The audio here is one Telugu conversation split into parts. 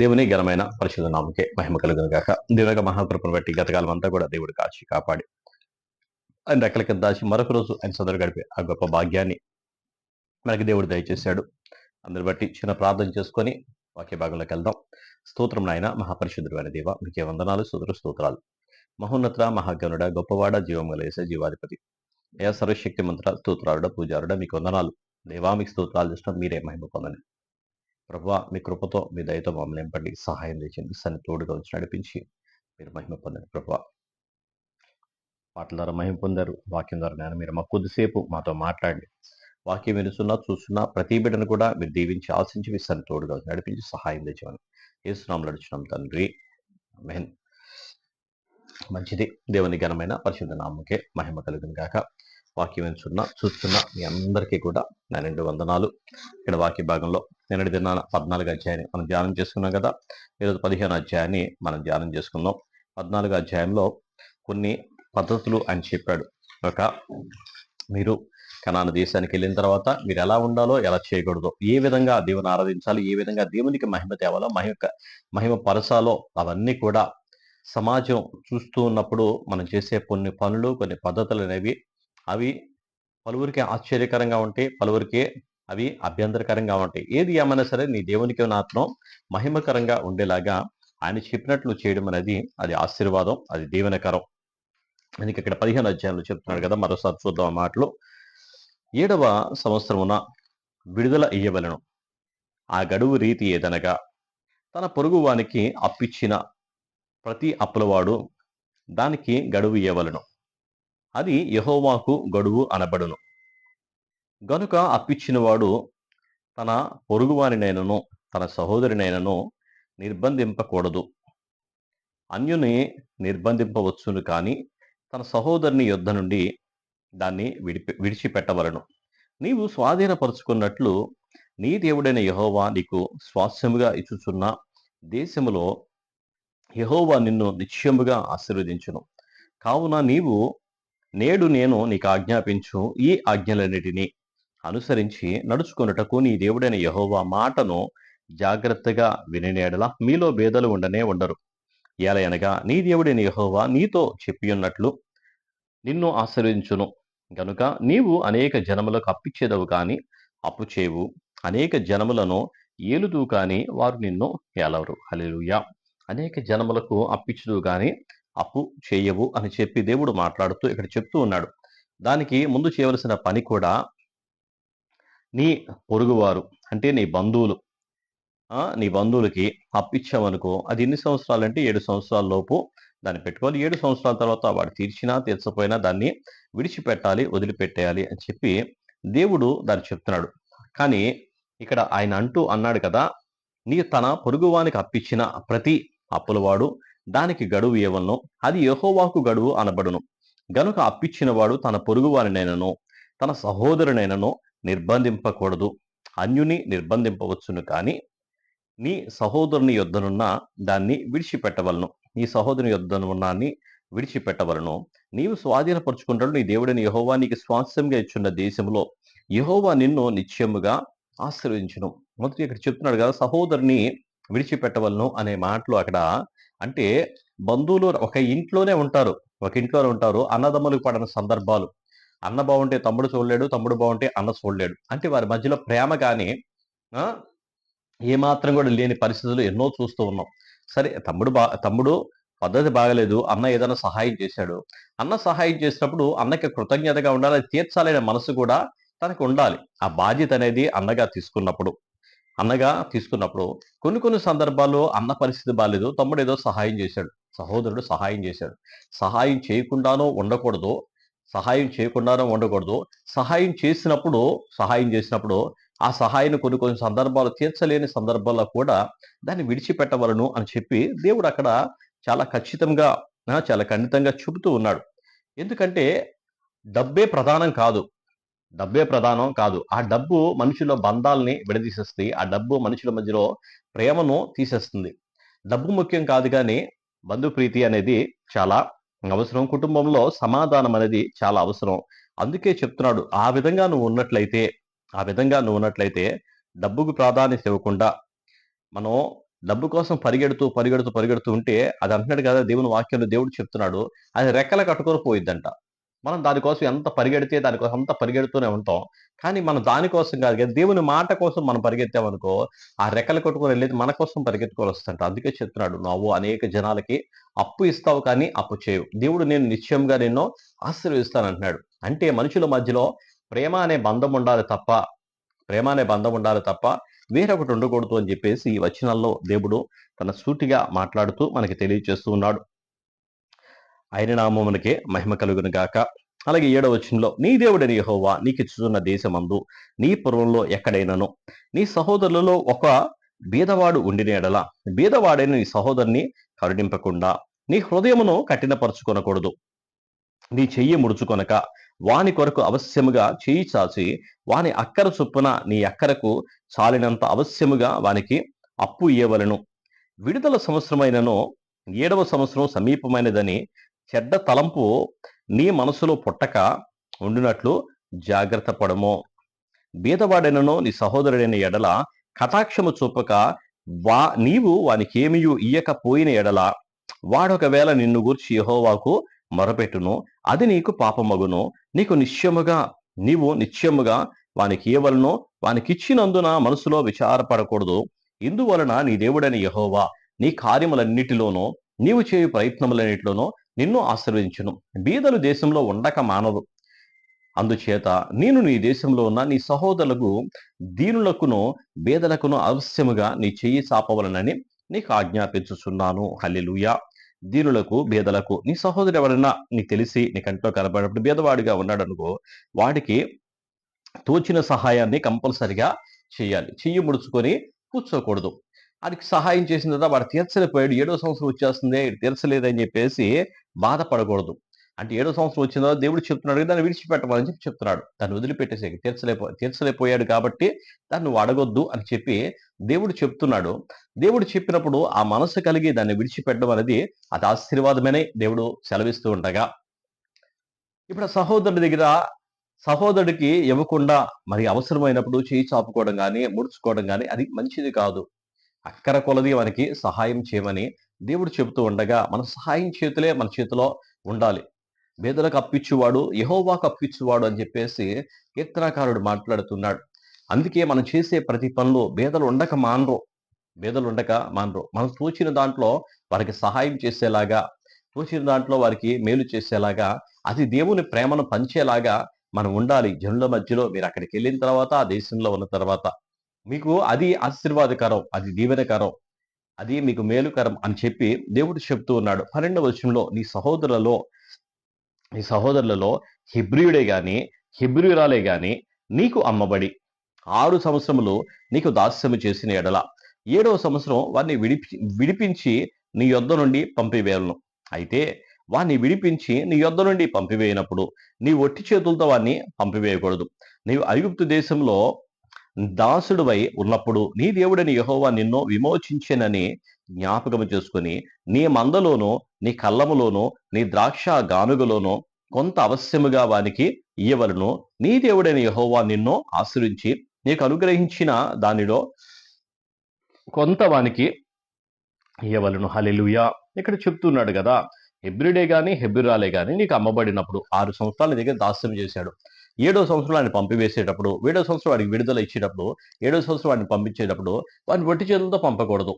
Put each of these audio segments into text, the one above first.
దేవుని ఘనమైన పరిశుద్ధ నామకే మహిమ కలుగును గాక. దేవుని మహాకృపను బట్టి గతకాలం అంతా కూడా దేవుడు కాచి కాపాడి ఆయన రెక్కల కింద దాచి మరొక రోజు ఆయన సదరు గడిపే ఆ గొప్ప భాగ్యాన్ని మనకి దేవుడు దయచేశాడు. అందరి బట్టి చిన్న ప్రార్థన చేసుకొని వాక్య భాగంలోకి వెళ్దాం. స్తోత్రం నాయన మహాపరిశుద్ధుడు అయిన దేవ మీకే వందనాలు సుదరు స్తోత్రాలు. మహోన్నత మహాగనుడ గొప్పవాడ జీవం గలేసే జీవాధిపతి. ఏ సర్వశక్తి మంత్ర స్తోత్రాలుడ పూజారుడ మీకు వందనాలు. దేవా మీకు స్తోత్రాలు చేసిన మీరే మహిమ పొందని ప్రభా మీ కృపతో మీ దయతో మమ్మల్ని ఎంపండి సహాయం చేసింది సన్ని తోడుగా వచ్చి నడిపించి మీరు మహిమ పొందండి ప్రభా. పాటల ద్వారా మహిమ పొందారు వాక్యం ద్వారా నేను మీరు మా కొద్దిసేపు మాతో మాట్లాడండి. వాక్యం వినుస్తున్నా చూస్తున్నా ప్రతి బిడ్డను కూడా మీరు దీవించి ఆశించి మీ సన్ని తోడుగా వచ్చి నడిపించి సహాయం తెచ్చామని ఏసునాం నడుచున్నాం తండ్రి. మెహన్ మంచిది. దేవుని ఘనమైన పరిశుద్ధ నామకే మహిమ కలుగును గాక. వాక్యం వినుచున్నా చూస్తున్న మీ అందరికీ కూడా నా రెండు వందనాలు. ఇక్కడ వాక్య భాగంలో నిన్నటి దినాన పద్నాలుగు అధ్యాయాన్ని మనం ధ్యానం చేసుకున్నాం కదా? ఈరోజు పదిహేను అధ్యాయాన్ని మనం ధ్యానం చేసుకుందాం. పద్నాలుగు అధ్యాయంలో కొన్ని పద్ధతులు అని చెప్పాడు. ఒక మీరు కనాన దేశానికి వెళ్ళిన తర్వాత మీరు ఎలా ఉండాలో ఎలా చేయకూడదు ఏ విధంగా దేవుని ఆరాధించాలి ఏ విధంగా దేవునికి మహిమ తేవాలో మహిమ మహిమ పరచాలో అవన్నీ కూడా సమాజం చూస్తూ ఉన్నప్పుడు మనం చేసే కొన్ని పనులు కొన్ని పద్ధతులు అనేవి అవి పలువురికి ఆశ్చర్యకరంగా ఉంటాయి పలువురికి అవి అభ్యంతరకరంగా ఉంటాయి. ఏది ఏమైనా సరే నీ దేవునికి మాత్రం మహిమకరంగా ఉండేలాగా ఆయన చెప్పినట్లు చేయడం అనేది అది ఆశీర్వాదం అది దీవెనకరం. అందుకే ఇక్కడ పదిహేను అధ్యాయంలో చెప్తున్నాడు కదా మరోసారి చూద్దాం మాటలు. ఏడవ సంవత్సరమున విడుదల ఇయ్యవలను. ఆ గడువు రీతి ఏదనగా తన పొరుగు వానికి అప్పిచ్చిన ప్రతి అప్పులవాడు దానికి గడువు ఇవ్వవలను అది యహోవాకు గడువు అనబడును. గనుక అప్పిచ్చినవాడు తన పొరుగువారినైనను తన సహోదరినైనను నిర్బంధింపకూడదు. అన్యుని నిర్బంధింపవచ్చును కానీ తన సహోదరుని యుద్ధ నుండి దాన్ని విడిపి విడిచిపెట్టవలను. నీవు స్వాధీనపరుచుకున్నట్లు నీ దేవుడైన యహోవా నీకు స్వాస్థ్యముగా ఇచ్చుచున్న దేశములో యహోవా నిన్ను నిశ్చయముగా ఆశీర్వదించును. కావున నీవు నేడు నేను నీకు ఆజ్ఞాపించు ఈ ఆజ్ఞలన్నిటినీ అనుసరించి నడుచుకొనుటకు నీ దేవుడైన యహోవా మాటను జాగ్రత్తగా వినినేడల మీలో భేదలు ఉండనే ఉండరు. ఏలయనగా నీ దేవుడైన యహోవా నీతో చెప్పి ఉన్నట్లు నిన్ను ఆశ్రయించును. గనుక నీవు అనేక జనములకు అప్పిచ్చేదవు కానీ అప్పు చేయవు అనేక జనములను ఏలుదు కానీ వారు నిన్ను ఏలవరు. హలేలుయా అనేక జనములకు అప్పిచ్చుదు కానీ అప్పు చేయవు అని చెప్పి దేవుడు మాట్లాడుతూ ఇక్కడ చెప్తూ ఉన్నాడు. దానికి ముందు చేయవలసిన పని కూడా నీ పొరుగువారు అంటే నీ బంధువులు ఆ, నీ బంధువులకి అప్పిచ్చావనుకో అది ఎన్ని సంవత్సరాలు అంటే ఏడు సంవత్సరాల లోపు దాన్ని పెట్టుకోవాలి. ఏడు సంవత్సరాల తర్వాత వాడు తీర్చినా తీర్చపోయినా దాన్ని విడిచిపెట్టాలి వదిలిపెట్టేయాలి అని చెప్పి దేవుడు దాన్ని చెప్తున్నాడు. కానీ ఇక్కడ ఆయన అంటూ అన్నాడు కదా నీ తన పొరుగువానికి అప్పిచ్చిన ప్రతి అప్పులవాడు దానికి గడువు ఇవ్వలను అది యహోవాకు గడువు అనబడును. గనుక అప్పిచ్చినవాడు తన పొరుగువారినైనను తన సహోదరునైనను నిర్బంధింపకూడదు. అన్యుని నిర్బంధింపవచ్చును కానీ నీ సహోదరుని యొద్దనున్న దాన్ని విడిచిపెట్టవలను. నీ సహోదరుని యొద్దనున్నాన్ని విడిచిపెట్టవలను. నీవు స్వాధీనపరుచుకుంటాడు నీ దేవుడిని యహోవా నీకు స్వాస్థ్యంగా ఇచ్చున్న దేశంలో. యహోవా నిన్ను నిత్యముగా ఆశ్రయించును మొదటి ఇక్కడ చెప్తున్నాడు కదా సహోదరుని విడిచిపెట్టవలను అనే మాటలు అక్కడ అంటే బంధువులు ఒక ఇంట్లోనే ఉంటారు. ఒక ఇంట్లోనే ఉంటారు. అన్నదమ్ములకు పడిన సందర్భాలు. అన్న బాగుంటే తమ్ముడు చూడలేడు తమ్ముడు బాగుంటే అన్న చూడలేడు. అంటే వారి మధ్యలో ప్రేమ కానీ ఏమాత్రం కూడా లేని పరిస్థితులు ఎన్నో చూస్తూ ఉన్నాం. సరే తమ్ముడు బా తమ్ముడు పద్ధతి బాగలేదు. అన్న ఏదైనా సహాయం చేశాడు. అన్న సహాయం చేసినప్పుడు అన్నకి కృతజ్ఞతగా ఉండాలి. తీర్చాలనే మనసు కూడా తనకు ఉండాలి. ఆ బాధ్యత అనేది అన్నగా తీసుకున్నప్పుడు. అన్నగా తీసుకున్నప్పుడు కొన్ని కొన్ని సందర్భాల్లో అన్న పరిస్థితి బాగాలేదు తమ్ముడు ఏదో సహాయం చేశాడు. సహోదరుడు సహాయం చేశాడు. సహాయం చేయకుండానో ఉండకూడదు. సహాయం చేయకుండానో ఉండకూడదు. సహాయం చేసినప్పుడు సహాయం చేసినప్పుడు ఆ సహాయాన్ని కొన్ని కొన్ని సందర్భాలు తీర్చలేని సందర్భాల్లో కూడా దాన్ని విడిచిపెట్టవలను అని చెప్పి దేవుడు అక్కడ చాలా ఖచ్చితంగా చాలా ఖండితంగా చెబుతూ ఉన్నాడు. ఎందుకంటే డబ్బే ప్రధానం కాదు. డబ్బే ప్రధానం కాదు. ఆ డబ్బు మనుషుల బంధాలని విడదీసేస్తుంది. ఆ డబ్బు మనుషుల మధ్యలో ప్రేమను తీసేస్తుంది. డబ్బు ముఖ్యం కాదు కానీ బంధు ప్రీతి అనేది చాలా అవసరం. కుటుంబంలో సమాధానం అనేది చాలా అవసరం. అందుకే చెప్తున్నాడు ఆ విధంగా నువ్వు ఉన్నట్లయితే ఆ విధంగా నువ్వు ఉన్నట్లయితే డబ్బుకు ప్రాధాన్యత ఇవ్వకుండా మనం డబ్బు కోసం పరిగెడుతూ పరిగెడుతూ పరిగెడుతూ ఉంటే అది అంటున్నాడు కదా దేవుని వాక్యంలో దేవుడు చెప్తున్నాడు. అది రెక్కల కట్టుకొని పోయిద్దంట. మనం దానికోసం ఎంత పరిగెడితే దానికోసం అంత పరిగెడుతూనే ఉంటాం. కానీ మనం దానికోసం కాదు కదా దేవుని మాట కోసం మనం పరిగెత్తామనుకో ఆ రెక్కలు కొట్టుకొని వెళ్ళేది మన కోసం పరిగెత్తుకొని వస్తుంట అందుకే చెప్తున్నాడు నువ్వు అనేక జనాలకి అప్పు ఇస్తావు కానీ అప్పు చేయవు. దేవుడు నేను నిశ్చయంగా నిన్ను ఆశీర్వదిస్తానంటున్నాడు. అంటే మనుషుల మధ్యలో ప్రేమ అనే బంధం ఉండాలి తప్ప ప్రేమ అనే బంధం ఉండాలి తప్ప వేరొకటి ఉండకూడదు అని చెప్పేసి ఈ వచనాల్లో దేవుడు తన సూటిగా మాట్లాడుతూ మనకి తెలియజేస్తూ ఉన్నాడు. ఆయన నామమునకే మహిమ కలుగును గాక. అలాగే ఏడవ వచనంలో నీ దేవుడని యహోవా నీకు ఇచ్చుతున్న దేశమందు నీ పూర్వంలో ఎక్కడైనాను నీ సహోదరులలో ఒక బీదవాడు ఉండిన ఎడల బీదవాడైన నీ సహోదరుని కరుణింపకుండా నీ హృదయమును కఠినపరుచుకొనకూడదు. నీ చెయ్యి ముడుచుకొనక వాని కొరకు అవశ్యముగా చేయి చాచి వాని అక్కర చొప్పున నీ అక్కరకు చాలినంత అవశ్యముగా వానికి అప్పు ఇయ్యవలను. విడుదల సంవత్సరమైనను ఏడవ సంవత్సరం సమీపమైనదని చెడ్డ తలంపు నీ మనసులో పుట్టక ఉండినట్లు జాగ్రత్త పడము. బీదవాడైనను నీ సహోదరుడైన ఎడల కటాక్షము చూపక వా నీవు వానికేమియు ఇయ్యకపోయిన ఎడల వాడొకవేళ నిన్ను గూర్చి యహోవాకు మొరపెట్టును అది నీకు పాపమగును. నీకు నిశ్చయముగా నీవు నిశ్చయముగా వానికి ఇవ్వలను వానికి ఇచ్చినందున మనసులో విచారపడకూడదు. ఇందువలన నీ దేవుడైన యహోవా నీ కార్యములన్నిటిలోనూ నీవు చేయు ప్రయత్నములన్నిటిలోనూ నిన్ను ఆశీర్వదించును. బీదలు దేశంలో ఉండక మానదు అందుచేత నేను నీ దేశంలో ఉన్న నీ సహోదరులకు దీనులకును బేదలకును అవశ్యముగా నీ చెయ్యి చాపవలనని నీకు ఆజ్ఞాపించుచున్నాను. హల్లెలూయా. దీనులకు బేదలకు నీ సహోదరు ఎవరైనా నీకు తెలిసి నీ కంట్లో కనబడినప్పుడు బేదవాడిగా ఉన్నాడు అనుకో వాడికి తోచిన సహాయాన్ని కంపల్సరిగా చేయాలి. చెయ్యి ముడుచుకొని కూర్చోకూడదు. వాడికి సహాయం చేసిన తర్వాత వాడు తీర్చలేకపోయాడు. ఏడో సంవత్సరం వచ్చేస్తుంది తీర్చలేదని చెప్పేసి బాధపడకూడదు. అంటే ఏడో సంవత్సరం వచ్చిన తర్వాత దేవుడు చెప్తున్నాడు దాన్ని విడిచిపెట్టమని చెప్పి చెప్తున్నాడు. దాన్ని వదిలిపెట్టేసే తీర్చలేపో తీర్చలేకపోయాడు కాబట్టి దాన్ని నువ్వు అడగొద్దు అని చెప్పి దేవుడు చెప్తున్నాడు. దేవుడు చెప్పినప్పుడు ఆ మనసు కలిగి దాన్ని విడిచిపెట్టడం అనేది అది ఆశీర్వాదమనే దేవుడు సెలవిస్తూ ఉండగా. ఇప్పుడు సహోదరుడి దగ్గర సహోదరుడికి ఇవ్వకుండా మరి అవసరమైనప్పుడు చేయి చాపుకోవడం కానీ ముడుచుకోవడం కానీ అది మంచిది కాదు. అక్కర కొలది మనకి సహాయం చేయమని దేవుడు చెబుతూ ఉండగా మన సహాయం చేతులే మన చేతిలో ఉండాలి. బేదలకు అప్పిచ్చువాడు యహోవాకు అప్పిచ్చువాడు అని చెప్పేసి కీర్తనాకారుడు మాట్లాడుతున్నాడు. అందుకే మనం చేసే ప్రతి పనులు బేదలు ఉండక మానరు. బేదలు ఉండక మానరు. మనం తోచిన దాంట్లో వారికి సహాయం చేసేలాగా తోచిన దాంట్లో వారికి మేలు చేసేలాగా అది దేవుని ప్రేమను పంచేలాగా మనం ఉండాలి. జనుల మధ్యలో మీరు అక్కడికి వెళ్ళిన తర్వాత ఆ దేశంలో ఉన్న తర్వాత. మీకు అది ఆశీర్వాదకరం అది దీవెనకరం అది మీకు మేలుకరం అని చెప్పి దేవుడు చెప్తూ ఉన్నాడు. పన్నెండవ వచనంలో నీ సహోదరులలో నీ సహోదరులలో హిబ్రియుడే గాని హిబ్రియురాలే గాని నీకు అమ్మబడి ఆరు సంవత్సరములు నీకు దాస్యము చేసిన ఎడల. ఏడవ సంవత్సరం వారిని విడిపి విడిపించి నీ యొద్ద నుండి పంపివేయలను అయితే వారిని విడిపించి నీ యొద్ద నుండి పంపివేయనప్పుడు నీ ఒట్టి చేతులతో వారిని పంపివేయకూడదు. నీవు ఐగుప్తు దేశంలో దాసుడువై ఉన్నప్పుడు నీ దేవుడని యహోవా నిన్ను విమోచించినని జ్ఞాపకము చేసుకుని నీ మందలోను నీ కళ్ళములోను నీ ద్రాక్ష గానుగలోనూ కొంత అవశ్యముగా వానికి ఇయ్యవలను. నీ దేవుడైన యహోవా నిన్ను ఆశ్రయించి నీకు అనుగ్రహించిన దానిలో కొంత వానికి ఇయ్యవలను. హలెలుయా ఇక్కడ చెప్తున్నాడు కదా హెబ్రిడే కానీ హెబ్రిరాలే కానీ నీకు అమ్మబడినప్పుడు ఆరు సంవత్సరాల దగ్గర దాస్యం చేశాడు. ఏడో సంవత్సరం వాడిని పంపివేసేటప్పుడు ఏడో సంవత్సరం వాడికి విడుదల ఇచ్చేటప్పుడు ఏడో సంవత్సరం వాడిని పంపించేటప్పుడు వాడిని వట్టి చేతులతో పంపకూడదు.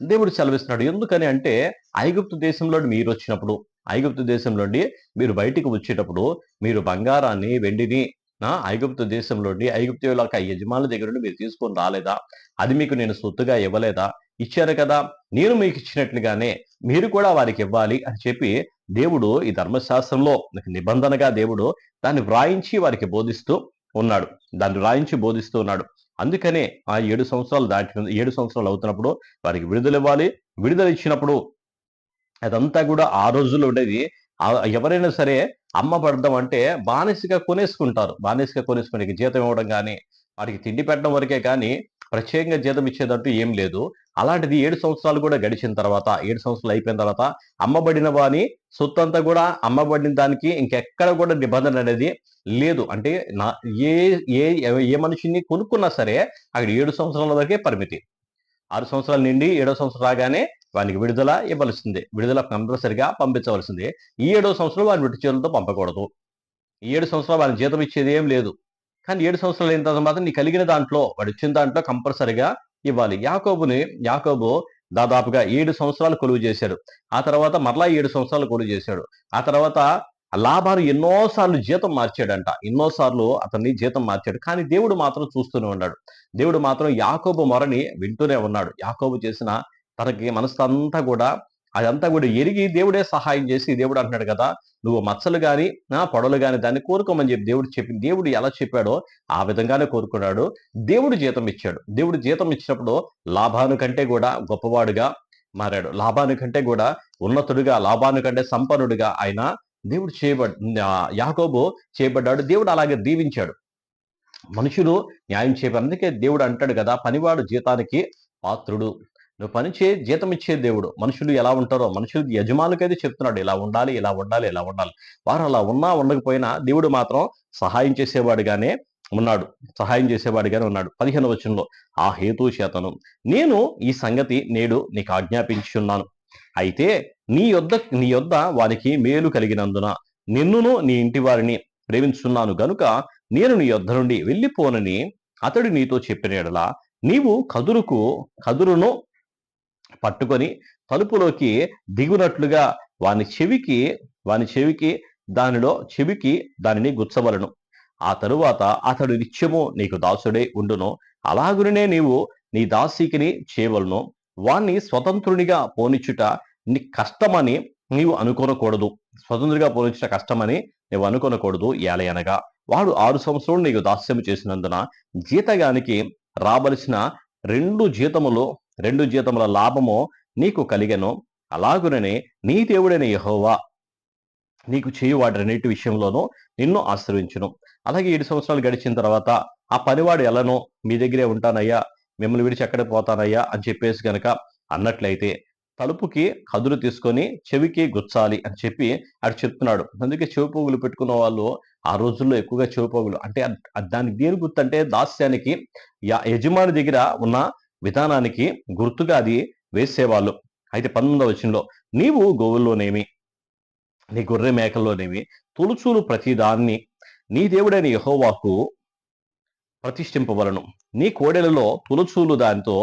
దేవుడు సెలవిస్తున్నాడు ఎందుకని అంటే ఐగుప్తు దేశంలో మీరు వచ్చినప్పుడు ఐగుప్తు దేశంలోండి మీరు బయటికి వచ్చేటప్పుడు మీరు బంగారాన్ని వెండిని ఆ, ఐగుప్తు దేశంలోని ఐగుప్తు యొక్క యజమానుల దగ్గర నుండి మీరు తీసుకొని రాలేదా? అది మీకు నేను సొత్తుగా ఇవ్వలేదా? ఇచ్చారు కదా నేను మీకు ఇచ్చినట్లుగానే మీరు కూడా వారికి ఇవ్వాలి అని చెప్పి దేవుడు ఈ ధర్మశాస్త్రంలో నిబంధనగా దేవుడు దాన్ని వ్రాయించి వారికి బోధిస్తూ ఉన్నాడు. దాన్ని వ్రాయించి బోధిస్తూ ఉన్నాడు. అందుకనే ఆ ఏడు సంవత్సరాలు దాటి ఏడు సంవత్సరాలు అవుతున్నప్పుడు వారికి విడుదల ఇవ్వాలి. విడుదల ఇచ్చినప్పుడు అదంతా కూడా ఆ రోజుల్లో ఉండేది. ఎవరైనా సరే అమ్మబడదాం అంటే బానిసగా కొనేసుకుంటారు. బానిసగా కొనేసుకునే జీతం ఇవ్వడం కానీ వారికి తిండి పెట్టడం వరకే కానీ ప్రత్యేకంగా జీతం ఇచ్చేదంటూ ఏం లేదు. అలాంటిది ఏడు సంవత్సరాలు కూడా గడిచిన తర్వాత ఏడు సంవత్సరాలు అయిపోయిన తర్వాత అమ్మబడిన వాని సొత్తంతా కూడా అమ్మబడిన దానికి ఇంకెక్కడ కూడా నిబంధన అనేది లేదు. అంటే నా ఏ ఏ ఏ మనిషిని కొనుక్కున్నా సరే అక్కడ ఏడు సంవత్సరాల వరకే పరిమితి. ఆరు సంవత్సరాలు నిండి ఏడో సంవత్సరం రాగానే వానికి విడుదల ఇవ్వాల్సిందే విడుదల కంపల్సరిగా పంపించవలసిందే. ఈ ఏడో సంవత్సరం వాడిని విట్టి చేతులతో పంపకూడదు. ఈ ఏడు సంవత్సరాలు వాడిని జీతం ఇచ్చేది ఏం లేదు. కానీ ఏడు సంవత్సరాలు అయిన తర్వాత మాత్రం నీ కలిగిన దాంట్లో వాడు ఇచ్చిన దాంట్లో కంపల్సరిగా ఇవ్వాలి. యాకోబుని యాకోబు దాదాపుగా ఏడు సంవత్సరాలు కొలువు చేశాడు. ఆ తర్వాత మరలా ఏడు సంవత్సరాలు కొలువు చేశాడు. ఆ తర్వాత లాభాలు ఎన్నోసార్లు జీతం మార్చాడంట. ఎన్నోసార్లు అతన్ని జీతం మార్చాడు. కానీ దేవుడు మాత్రం చూస్తూనే ఉన్నాడు. దేవుడు మాత్రం యాకోబు మొరని వింటూనే ఉన్నాడు. యాకోబు చేసిన తనకి మనసు కూడా అదంతా కూడా ఎరిగి దేవుడే సహాయం చేసి దేవుడు అంటున్నాడు కదా నువ్వు మచ్చలు కానీ నా పొడలు కానీ దాన్ని కోరుకోమని చెప్పి దేవుడు చెప్పి దేవుడు ఎలా చెప్పాడో ఆ విధంగానే కోరుకున్నాడు. దేవుడు జీతం ఇచ్చాడు. దేవుడు జీతం ఇచ్చినప్పుడు లాభాను కంటే కూడా గొప్పవాడుగా మారాడు. లాభాను కంటే కూడా ఉన్నతుడిగా లాభాను కంటే సంపన్నుడిగా ఆయన దేవుడు చేయబడ్ యాకోబు చేయబడ్డాడు. దేవుడు అలాగే దీవించాడు. మనుషులు న్యాయం చేయబడి అందుకే దేవుడు అంటాడు కదా పనివాడు జీతానికి పాత్రుడు. నువ్వు పని చే జీతం ఇచ్చే దేవుడు. మనుషులు ఎలా ఉంటారో మనుషులు యజమానులకైతే చెప్తున్నాడు ఇలా ఉండాలి ఇలా ఉండాలి ఇలా ఉండాలి. వారు అలా ఉన్నా ఉండకపోయినా దేవుడు మాత్రం సహాయం చేసేవాడుగానే ఉన్నాడు. సహాయం చేసేవాడిగానే ఉన్నాడు. పదిహేను వచనంలో ఆ హేతు చేతను. నేను ఈ సంగతి నేడు నీకు ఆజ్ఞాపించున్నాను అయితే నీ యొద్ద నీ యొద్ద వానికి మేలు కలిగినందున నిన్నును నీ ఇంటి వారిని ప్రేమించున్నాను. గనుక నేను నీ యొద్ద నుండి వెళ్ళిపోనని అతడు నీతో చెప్పిన నీవు కదురుకు కదురును పట్టుకొని తలుపులోకి దిగునట్లుగా వాని చెవికి వాని చెవికి దానిలో చెవికి దానిని గుచ్చవలను. ఆ తరువాత అతడు నిత్యము నీకు దాసుడే ఉండును. అలాగునే నీవు నీ దాసీకిని చేయవలను. వాణ్ణి స్వతంత్రునిగా పోనిచ్చుట నీ కష్టమని నీవు అనుకోనకూడదు. స్వతంత్రుడిగా పోనిచ్చుట కష్టమని నీవు అనుకోనకూడదు. ఏలయనగా వాడు ఆరు సంవత్సరాలు నీకు దాస్యము చేసినందున జీతగానికి రావలసిన రెండు జీతములు రెండు జీతముల లాభము నీకు కలిగెను. అలాగుననే నీ దేవుడైన యహోవా నీకు చేయు వాటి విషయంలోనూ నిన్ను ఆశ్రయించును. అలాగే ఏడు సంవత్సరాలు గడిచిన తర్వాత ఆ పనివాడు ఎలానో మీ దగ్గరే ఉంటానయ్యా మిమ్మల్ని విడిచి ఎక్కడ పోతానయ్యా అని చెప్పేసి గనక అన్నట్లయితే తలుపుకి కదురు తీసుకొని చెవికి గుచ్చాలి అని చెప్పి అటు చెప్తున్నాడు. అందుకే చెవి పోగులు పెట్టుకున్న వాళ్ళు ఆ రోజుల్లో ఎక్కువగా చెవి పోగులు అంటే దానికి దేని గుర్తంటే దాస్యానికి యజమాని దగ్గర ఉన్న విధానానికి గుర్తుగా అది వేసేవాళ్ళు. అయితే పంతొమ్మిదవ వచనంలో నీవు గోవుల్లోనేమి నీ గొర్రె మేకల్లోనేమి తొలుచూలు ప్రతిదాన్ని నీ దేవుడైన యహోవాకు ప్రతిష్ఠింపవలను నీ కోడెలలో తొలుచూలు దాంతో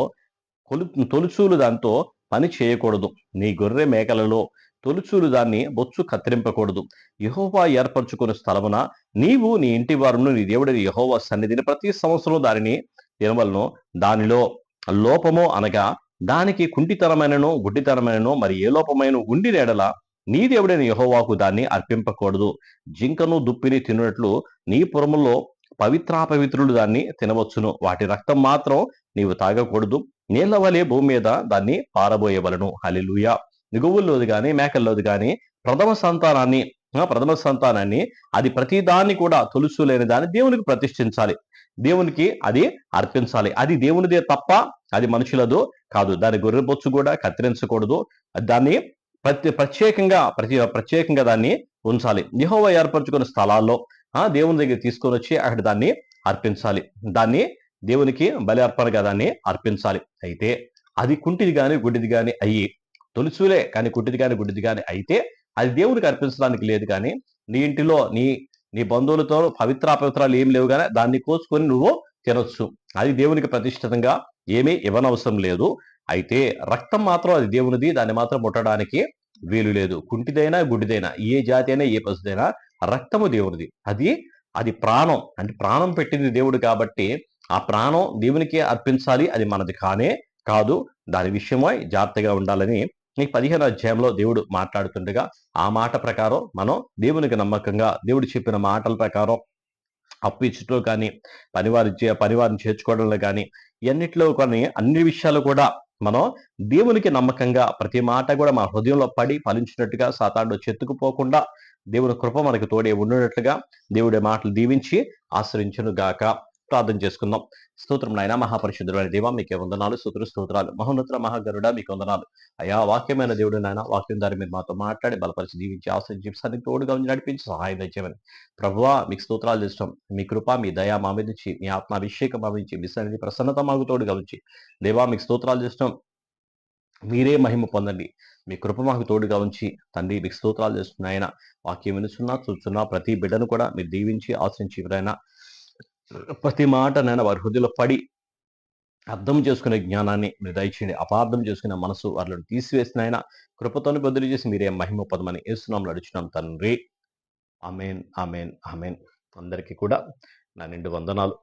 కొలు తొలుచూలు దాంతో పని చేయకూడదు. నీ గొర్రె మేకలలో తొలుచూలు దాన్ని బొచ్చు కత్తిరింపకూడదు. యహోవా ఏర్పరచుకున్న స్థలమున నీవు నీ ఇంటి వారును నీ దేవుడి యహోవా సన్నిధిని ప్రతి సంవత్సరం దానిని తినవలను. దానిలో లోపము అనగా దానికి కుంటితరమైనను గుడ్డితరమైనను మరి ఏ లోపమైన ఉండి నేడల నీ దేవుడైన యహోవాకు దాన్ని అర్పింపకూడదు. జింకను దుప్పిని తిన్నట్లు నీ పురములో పవిత్రాపవిత్రులు దాన్ని తినవచ్చును. వాటి రక్తం మాత్రం నీవు తాగకూడదు. నీళ్ళ వలె భూమి మీద దాన్ని పారబోయవలను. హలిలుయ నిగువుల్లోది కానీ మేకల్లోది కానీ ప్రథమ సంతానాన్ని ప్రథమ సంతానాన్ని అది ప్రతి దాన్ని కూడా తొలుసు లేని దాన్ని దేవునికి ప్రతిష్ఠించాలి. దేవునికి అది అర్పించాలి. అది దేవునిదే తప్ప అది మనుషులదు కాదు. దాని గొర్రెబొచ్చు కూడా కత్తిరించకూడదు. దాన్ని ప్రతి ప్రత్యేకంగా ప్రతి ప్రత్యేకంగా దాన్ని ఉంచాలి. నిహోవ ఏర్పరచుకున్న స్థలాల్లో ఆ దేవుని దగ్గర తీసుకొని వచ్చి అక్కడ దాన్ని అర్పించాలి. దాన్ని దేవునికి బలి అర్పణగా దాన్ని అర్పించాలి. అయితే అది కుంటిది కానీ గుడ్డిది కానీ అయ్యి తొలుసులే కానీ కుంటిది కానీ గుడ్డిది కానీ అయితే అది దేవునికి అర్పించడానికి లేదు కానీ నీ ఇంటిలో నీ నీ బంధువులతో పవిత్ర అపవిత్రాలు ఏం లేవు కానీ దాన్ని కోసుకొని నువ్వు తినొచ్చు. అది దేవునికి ప్రతిష్ఠితంగా ఏమీ ఇవ్వనవసరం లేదు. అయితే రక్తం మాత్రం అది దేవునిది దాన్ని మాత్రం ముట్టడానికి వీలు లేదు. కుంటిదైనా గుడ్డిదైనా ఏ జాతి అయినా ఏ పశుదైనా రక్తము దేవునిది. అది అది ప్రాణం. అంటే ప్రాణం పెట్టింది దేవుడు కాబట్టి ఆ ప్రాణం దేవునికి అర్పించాలి అది మనది కానే కాదు. దాని విషయమై జాగ్రత్తగా ఉండాలని నీకు పదిహేను అధ్యాయంలో దేవుడు మాట్లాడుతుండగా ఆ మాట ప్రకారం మనం దేవునికి నమ్మకంగా దేవుడు చెప్పిన మాటల ప్రకారం అప్పు ఇచ్చటో కానీ పనివారి పనివారిని చేర్చుకోవడంలో కానీ ఇవన్నిట్లో కానీ అన్ని విషయాలు కూడా మనం దేవునికి నమ్మకంగా ప్రతి మాట కూడా మన హృదయంలో పడి ఫలించినట్టుగా సాతాడు చెత్తుకుపోకుండా దేవుని కృప మనకు తోడే ఉండినట్లుగా దేవుడి మాటలు దీవించి ఆశ్రయించును గాక ప్రార్థన చేసుకుందాం. స్తోత్రం నాయన మహాపరిశుద్ధుడు దేవ మీకే వందనాలు సూత్ర స్తోత్రాలు. మహోన్నతుల మహాగరుడ మీకు వందనాలు. అయా వాక్యమైన దేవుడు నాయన వాక్యం ద్వారా మీరు మాతో మాట్లాడి బలపరిచి జీవించి ఆశ్రయించి తోడుగా ఉంది నడిపించి సహాయం తెచ్చామని ప్రభువా మీకు స్తోత్రాలు ఇష్టం మీ కృప మీ దయా మా మీద నుంచి మీ ఆత్మ అభిషేకం మా నుంచి మీ సన్నిధి ప్రసన్నత మాకు తోడుగా ఉంచి. దేవా మీకు స్తోత్రాలు ఇష్టం మీరే మహిమ పొందండి. మీ కృప మాకు తోడుగా ఉంచి తండ్రి మీకు స్తోత్రాలు చేస్తున్నాయన. వాక్యం వినుచున్నా చూస్తున్నా ప్రతి బిడ్డను కూడా మీరు దీవించి ఆశించి ఎవరైనా ప్రతి మాట నైనా వారి హృదయలో పడి అర్థం చేసుకునే జ్ఞానాన్ని మీరు దయచేయండి. అపార్థం చేసుకునే మనసు వాళ్ళని తీసివేసిన ఆయన కృపతోని బదులు చేసి మీరే మహిమ పదమని వేస్తున్నాం అడుచున్నాం తండ్రి. అమేన్ అమేన్ అమేన్ అందరికీ కూడా నా నిండు వందనాలు.